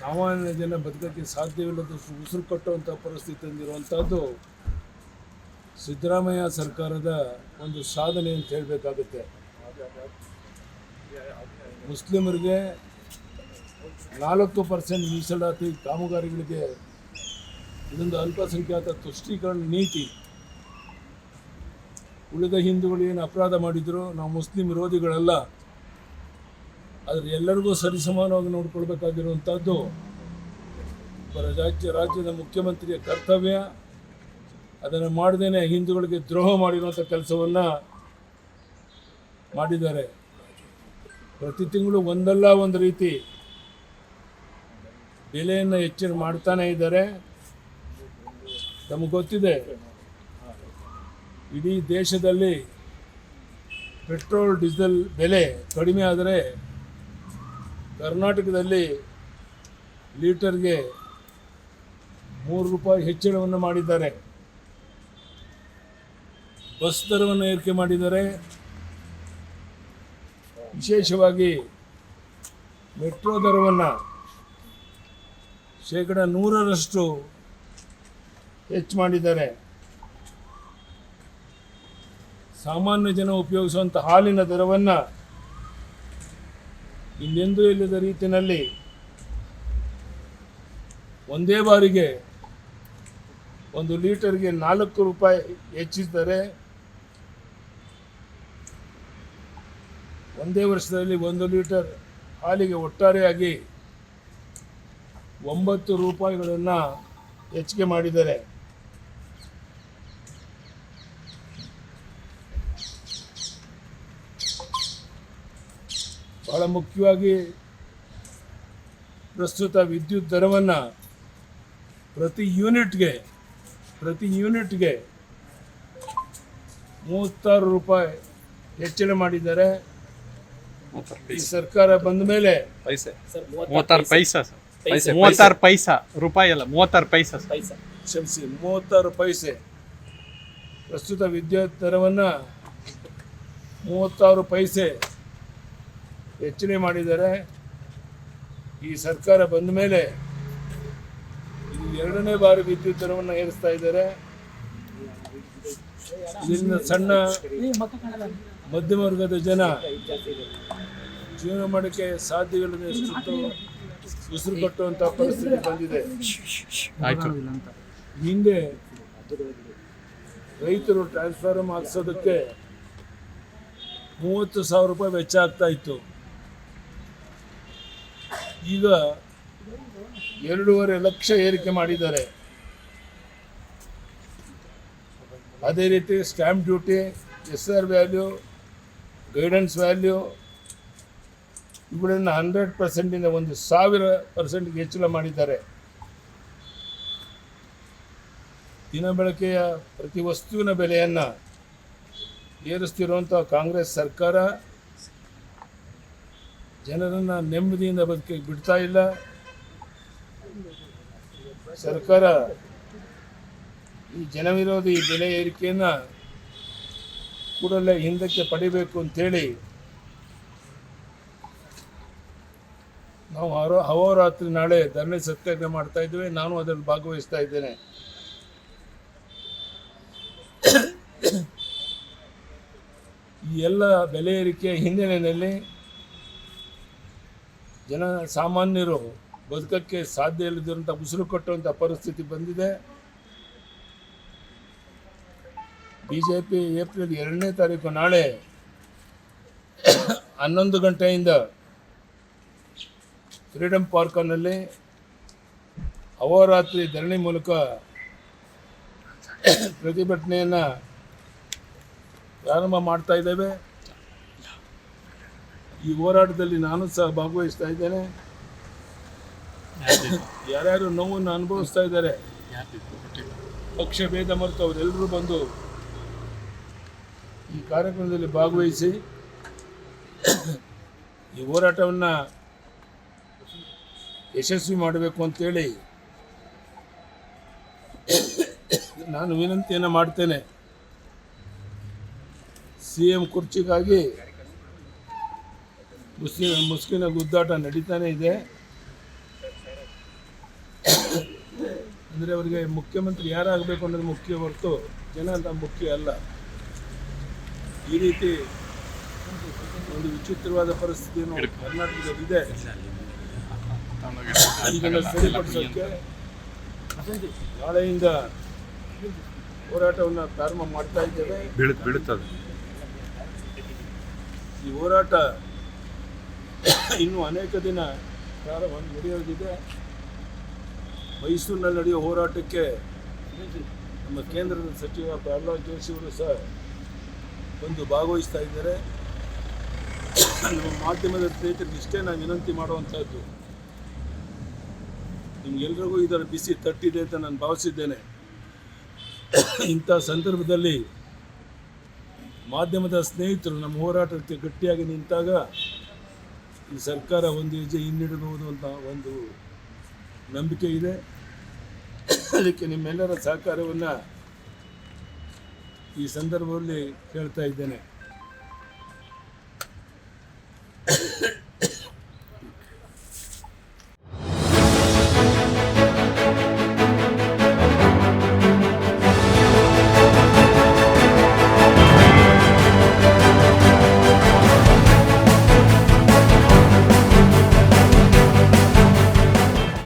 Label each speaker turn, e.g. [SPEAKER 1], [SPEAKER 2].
[SPEAKER 1] ಸಾಮಾನ್ಯ ಜನ ಬದುಕೋಕ್ಕೆ ಸಾಧ್ಯವಿಲ್ಲದ ಉಸಿರು ಕಟ್ಟುವಂಥ ಪರಿಸ್ಥಿತಿ ಹೊಂದಿರುವಂಥದ್ದು ಸಿದ್ದರಾಮಯ್ಯ ಸರ್ಕಾರದ ಒಂದು ಸಾಧನೆ ಅಂತ ಹೇಳಬೇಕಾಗುತ್ತೆ. ಮುಸ್ಲಿಮರಿಗೆ ನಾಲ್ಕು ಪರ್ಸೆಂಟ್ ಮೀಸಲಾತಿ ಕಾಮಗಾರಿಗಳಿಗೆ ಇದೊಂದು ಅಲ್ಪಸಂಖ್ಯಾತ ತುಷ್ಟೀಕರಣ ನೀತಿ. ಉಳಿದ ಹಿಂದೂಗಳು ಏನು ಅಪರಾಧ ಮಾಡಿದ್ರು? ನಾವು ಮುಸ್ಲಿಂ ವಿರೋಧಿಗಳಲ್ಲ. ಆದರೆ ಎಲ್ಲರಿಗೂ ಸರಿಸಮಾನವಾಗಿ ನೋಡ್ಕೊಳ್ಬೇಕಾಗಿರುವಂಥದ್ದು ರಾಜ್ಯ, ರಾಜ್ಯದ ಮುಖ್ಯಮಂತ್ರಿಯ ಕರ್ತವ್ಯ. ಅದನ್ನು ಮಾಡದೇನೆ ಹಿಂದೂಗಳಿಗೆ ದ್ರೋಹ ಮಾಡಿರುವಂಥ ಕೆಲಸವನ್ನು ಮಾಡಿದ್ದಾರೆ. ಪ್ರತಿ ತಿಂಗಳು ಒಂದಲ್ಲ ಒಂದು ರೀತಿ ಬೆಲೆಯನ್ನು ಹೆಚ್ಚಿನ ಮಾಡ್ತಾನೇ ಇದ್ದಾರೆ. ನಮಗೆ ಗೊತ್ತಿದೆ. ಇಡೀ ದೇಶದಲ್ಲಿ ಪೆಟ್ರೋಲ್, ಡೀಸೆಲ್ ಬೆಲೆ ಕಡಿಮೆ ಆದರೆ ಕರ್ನಾಟಕದಲ್ಲಿ ಲೀಟರ್ಗೆ ಮೂರು ರೂಪಾಯಿ ಹೆಚ್ಚಳವನ್ನು ಮಾಡಿದ್ದಾರೆ. ಬಸ್ ದರವನ್ನು ಏರಿಕೆ ಮಾಡಿದ್ದಾರೆ. ವಿಶೇಷವಾಗಿ ಮೆಟ್ರೋ ದರವನ್ನು ಶೇಕಡ ನೂರರಷ್ಟು ಹೆಚ್ಚು ಮಾಡಿದ್ದಾರೆ. ಸಾಮಾನ್ಯ ಜನ ಉಪಯೋಗಿಸುವಂಥ ಹಾಲಿನ ದರವನ್ನು ಇನ್ನೆಂದೂ ಇಲ್ಲದ ರೀತಿಯಲ್ಲಿ ಒಂದೇ ಬಾರಿಗೆ ಒಂದು ಲೀಟರ್ಗೆ ನಾಲ್ಕು ರೂಪಾಯಿ ಹೆಚ್ಚಿಸಿದರೆ ಒಂದೇ ವರ್ಷದಲ್ಲಿ ಒಂದು ಲೀಟರ್ ಹಾಲಿಗೆ ಒಟ್ಟಾರೆಯಾಗಿ ಒಂಬತ್ತು ರೂಪಾಯಿಗಳನ್ನು ಹೆಚ್ಚಿಗೆ ಮಾಡಿದ್ದಾರೆ. ಬಹಳ ಮುಖ್ಯವಾಗಿ ಪ್ರಸ್ತುತ ವಿದ್ಯುತ್ ದರವನ್ನು ಪ್ರತಿ ಯೂನಿಟ್ಗೆ ಪ್ರತಿ ಯೂನಿಟ್ಗೆ ಮೂವತ್ತಾರು ರೂಪಾಯಿ ಹೆಚ್ಚಳ ಮಾಡಿದ್ದಾರೆ. ಈ ಸರ್ಕಾರ ಬಂದ ಮೇಲೆ
[SPEAKER 2] ಪೈಸೆ.
[SPEAKER 3] ಸರ್
[SPEAKER 2] ಮೂವತ್ತಾರು ಪೈಸಾ. ಮೂವತ್ತಾರು ಪೈಸಾ ರೂಪಾಯಿ ಅಲ್ಲ ಮೂವತ್ತಾರು ಪೈಸಾ ಸರ್.
[SPEAKER 3] ಪೈಸಾ.
[SPEAKER 1] ಕ್ಷಮಿಸಿ ಮೂವತ್ತಾರು ಪೈಸೆ. ಪ್ರಸ್ತುತ ವಿದ್ಯುತ್ ದರವನ್ನು ಮೂವತ್ತಾರು ಪೈಸೆ ಹೆಚ್ಚಳ ಮಾಡಿದ್ದಾರೆ ಈ ಸರ್ಕಾರ ಬಂದ ಮೇಲೆ ಇದು ಎರಡನೇ ಬಾರಿ ವಿದ್ಯುತ್ ದರವನ್ನು ಏರಿಸ್ತಾ ಇದ್ದಾರೆ. ಇದರಿಂದ ಸಣ್ಣ ಮಧ್ಯಮ ವರ್ಗದ ಜನ ಜೀವನ ಮಾಡೋಕ್ಕೆ ಸಾಧ್ಯವಿಲ್ಲದೆ ಉಸಿರು ಕಟ್ಟುವಂಥ ಪರಿಸ್ಥಿತಿ ಬಂದಿದೆ. ಹಿಂದೆ ರೈತರು ಟ್ರಾನ್ಸ್ಫಾರ್ಮ್ ಹಾಕ್ಸೋದಕ್ಕೆ ಮೂವತ್ತು ಸಾವಿರ ರೂಪಾಯಿ ವೆಚ್ಚ ಆಗ್ತಾ ಇತ್ತು. ಈಗ ಎರಡೂವರೆ ಲಕ್ಷ ಏರಿಕೆ ಮಾಡಿದ್ದಾರೆ. ಅದೇ ರೀತಿ stamp duty S R value guidance value ಇವುಗಳನ್ನು ಹಂಡ್ರೆಡ್ ಪರ್ಸೆಂಟಿಂದ ಒಂದು ಸಾವಿರ ಪರ್ಸೆಂಟ್ಗೆ ಹೆಚ್ಚಳ ಮಾಡಿದ್ದಾರೆ. ದಿನಬಳಕೆಯ ಪ್ರತಿ ವಸ್ತುವಿನ ಬೆಲೆಯನ್ನು ಏರಿಸ್ತಿರುವಂಥ ಕಾಂಗ್ರೆಸ್ ಸರ್ಕಾರ ಜನರನ್ನು ನೆಮ್ಮದಿಯಿಂದ ಬದುಕಿ ಬಿಡ್ತಾ ಇಲ್ಲ. ಸರ್ಕಾರ ಈ ಜನವಿರೋಧಿ ಬೆಲೆ ಏರಿಕೆಯನ್ನು ಕೂಡಲೇ ಹಿಂದಕ್ಕೆ ಪಡಿಬೇಕು ಅಂತೇಳಿ ನಾವು ಹರೋ ಅಹೋರಾತ್ರಿ ನಾಳೆ ಧರಣಿ ಸತ್ಯಾಗ್ರಹ ಮಾಡ್ತಾ ಇದ್ದೇವೆ. ನಾನು ಅದರಲ್ಲಿ ಭಾಗವಹಿಸ್ತಾ ಇದ್ದೇನೆ. ಈ ಎಲ್ಲ ಬೆಲೆ ಏರಿಕೆಯ ಹಿನ್ನೆಲೆಯಲ್ಲಿ ಜನ ಸಾಮಾನ್ಯರು ಬದುಕಕ್ಕೆ ಸಾಧ್ಯ ಇಲ್ಲದಿರುವಂಥ ಉಸಿರು ಕಟ್ಟುವಂಥ ಪರಿಸ್ಥಿತಿ ಬಂದಿದೆ. ಬಿ ಜೆ ಪಿ ಏಪ್ರಿಲ್ ಎರಡನೇ ತಾರೀಕು ನಾಳೆ ಹನ್ನೊಂದು ಗಂಟೆಯಿಂದ ಫ್ರೀಡಮ್ ಪಾರ್ಕ್ನಲ್ಲಿ ಅಹೋರಾತ್ರಿ ಧರಣಿ ಮೂಲಕ ಪ್ರತಿಭಟನೆಯನ್ನು ಪ್ರಾರಂಭ ಮಾಡ್ತಾ ಇದ್ದೇವೆ. ಈ ಹೋರಾಟದಲ್ಲಿ ನಾನು ಸಹ ಭಾಗವಹಿಸ್ತಾ ಇದ್ದೇನೆ. ಯಾರ್ಯಾರು ನೋವನ್ನು ಅನುಭವಿಸ್ತಾ ಇದ್ದಾರೆ, ಪಕ್ಷ ಭೇದ ಮರೆತು ಅವರೆಲ್ಲರೂ ಬಂದು ಈ ಕಾರ್ಯಕ್ರಮದಲ್ಲಿ ಭಾಗವಹಿಸಿ ಈ ಹೋರಾಟವನ್ನು ಯಶಸ್ವಿ ಮಾಡಬೇಕು ಅಂತೇಳಿ ನಾನು ವಿನಂತಿಯನ್ನು ಮಾಡ್ತೇನೆ. ಸಿ ಎಂ ಕುರ್ಚಿಗಾಗಿ ಮುಸ್ಲಿಂ ಮುಸ್ಕಿನ ಗುದ್ದಾಟ ನಡೀತಾನೆ ಇದೆ. ಅಂದರೆ ಅವರಿಗೆ ಮುಖ್ಯಮಂತ್ರಿ ಯಾರಾಗಬೇಕು ಅನ್ನೋದು ಮುಖ್ಯ ಹೊರತು ಜನ ಅಂತ ಮುಖ್ಯ ಅಲ್ಲ. ಈ ರೀತಿ ಒಂದು ವಿಚಿತ್ರವಾದ ಪರಿಸ್ಥಿತಿಯನ್ನು ಕರ್ನಾಟಕದಲ್ಲಿದೆ. ಇದನ್ನು ಸರಿಪಡಿಸೋಕ್ಕೆ ನಾಳೆಯಿಂದ ಹೋರಾಟವನ್ನು ಪ್ರಾರಂಭ ಮಾಡ್ತಾ ಇದ್ದೇವೆ. ಈ ಹೋರಾಟ ಇನ್ನೂ ಅನೇಕ ದಿನ ಪ್ರಾರಂಭ ನಡೆಯೋದಿದೆ. ಮೈಸೂರಿನಲ್ಲಿ ನಡೆಯೋ ಹೋರಾಟಕ್ಕೆ ನಮ್ಮ ಕೇಂದ್ರದ ಸಚಿವ ಪ್ರಹ್ಲಾದ್ ಜೋಶಿ ಸಹ ಬಂದು ಭಾಗವಹಿಸ್ತಾ ಇದ್ದಾರೆ. ನಮ್ಮ ಮಾಧ್ಯಮದ ಸ್ನೇಹಿತರಿಗೆ ಇಷ್ಟೇ ನಾನು ವಿನಂತಿ ಮಾಡುವಂಥದ್ದು. ನಿಮ್ಗೆಲ್ರಿಗೂ ಇದರ ಬಿಸಿ ತಟ್ಟಿದೆ ಅಂತ ನಾನು ಭಾವಿಸಿದ್ದೇನೆ. ಇಂಥ ಸಂದರ್ಭದಲ್ಲಿ ಮಾಧ್ಯಮದ ಸ್ನೇಹಿತರು ನಮ್ಮ ಹೋರಾಟಕ್ಕೆ ಗಟ್ಟಿಯಾಗಿ ನಿಂತಾಗ ಈ ಸರ್ಕಾರ ಒಂದು ಹೆಜ್ಜೆ ಹಿನ್ನಿಡಬಹುದು ಅಂತ ಒಂದು ನಂಬಿಕೆ ಇದೆ. ಅದಕ್ಕೆ ನಿಮ್ಮೆಲ್ಲರ ಸಹಕಾರವನ್ನು ಈ ಸಂದರ್ಭದಲ್ಲಿ ಕೇಳ್ತಾ ಇದ್ದೇನೆ.